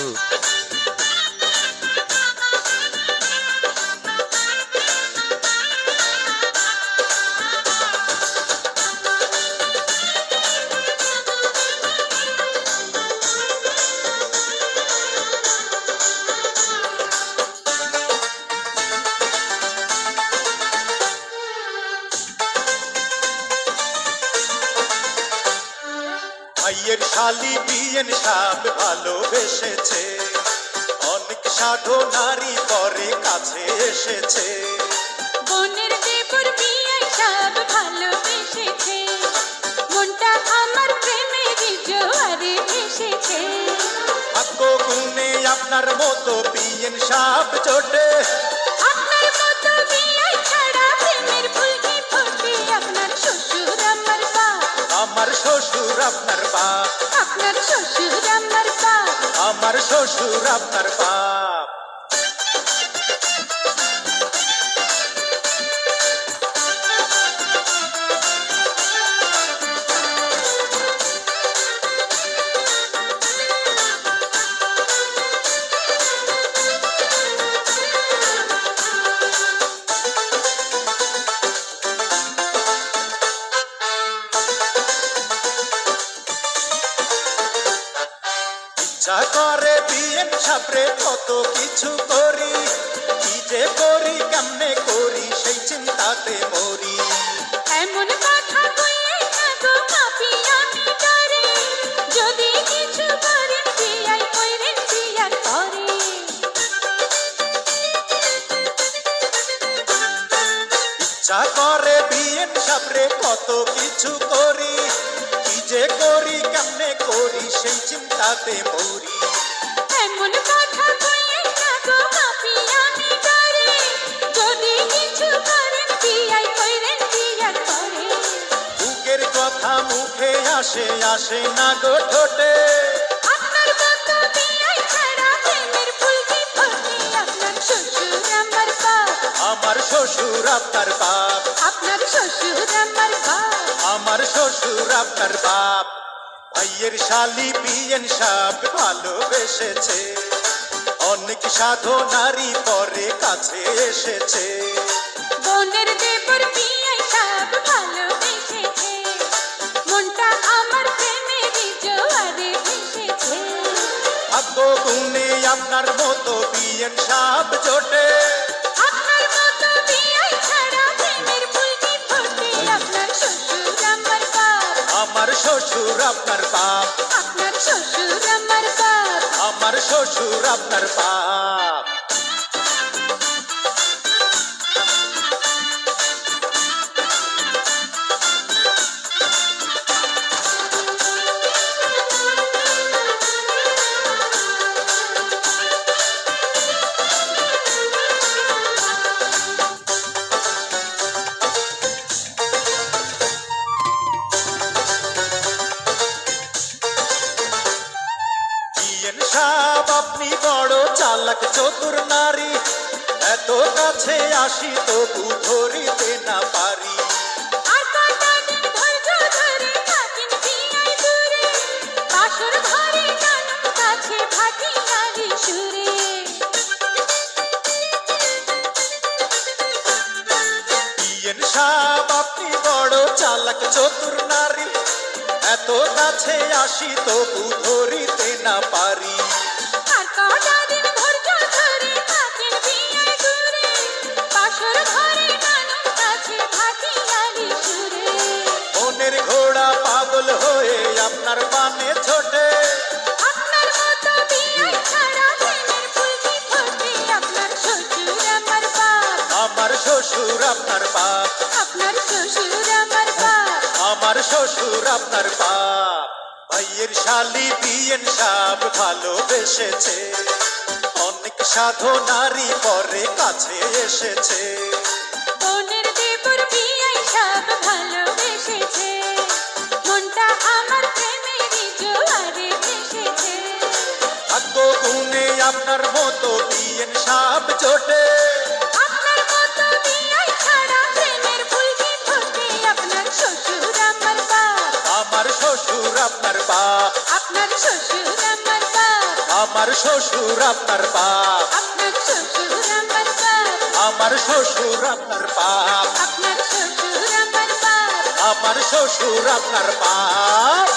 Oh. ভাইয়ের শালি বিয়েন সাপ ভালোবেসেছে। অনেক সাধু নারী পরে কাছে এসেছে। বোনের দেবর বিয়ে সব ভালোবেসেছে। মনটা আমার প্রেমের জোয়ারে এসেছে ভাগ্য গুণে আপনার মতো বিয়েন সাপ জোটে। বাপ আপনার শ্বশুর আমার বাপ আমার শ্বশুর আপনার বাপ ইচ্ছা করে বিয়েন সাপরে কত কিছু করি। কি যে করি কেমনে করি সেই চিন্তাতে মরি। এমন কথা কইলে না গো পাপি আমি ডরে যদি কিছু করেন বিয়াই কইরেন বিয়ার পরে। ইচ্ছা করে বিয়েন সাপরে কত কিছু করি। যে করি কেমনে করি সেই চিন্তাতে মরি। এমন কথা না গো পাপি আমি ডরে। যদি কিছু করেন বিয়াই বুকের কথা মুখে আসে আসে না গো ঠোঁটে। আপনার মতো বিয়াই ছাড়া প্রেমের ফুল কি ফোটে? আপনার শ্বশুর আমার বাপ। আমার শ্বশুর আপনার বাপ। আপনার শ্বশুর আমার বাপ। আমার শ্বশুর আপনার বাপ। ভাইয়ের শালি বিয়েন সাপ ভালোবেসেছে। অনেক সাধু নারী পরে কাছে এসেছে। বোনের দেবর বিয়ে সব ভালোবেসেছে। মনটা আমার প্রেমের জোয়ারে এসেছে ভাগ্য গুণে আপনার মতো বিয়েন সাপ জোটে। শ্বশুর আপনার বাপ। আপনার শ্বশুর আমার বাপ। আমার শ্বশুর আপনার বাপ। বিয়েন সাপ আপনি বড় চালাক চতুর নারী। এত কাছে আসি তবু ধরিতে না পারি। আপনি বড় চালাক চতুর নারী। এত কাছে আসি তবু ধরিতে না পারি। মনের ঘোড়া পাগল হয়ে আপনার পানে ছোটে। আমার শ্বশুর আপনার বাপ। আপনার শ্বশুর শ্বশুর আপনার বাপ। ভাইয়ের শালি বিয়েন সাপ ভালোবেসেছে। অনেক সাধু নারী পরে কাছে এসেছে। আপনার মতো বিয়েন সাপ জোটে। আপনার বাপ আপনার শ্বশুর আমার বাপ আমার শ্বশুর আপনার বাপ আপনার শ্বশুর আমার বাপ আমার শ্বশুর আপনার বাপ আপনার শ্বশুর আমার বাপ আমার শ্বশুর আপনার বাপ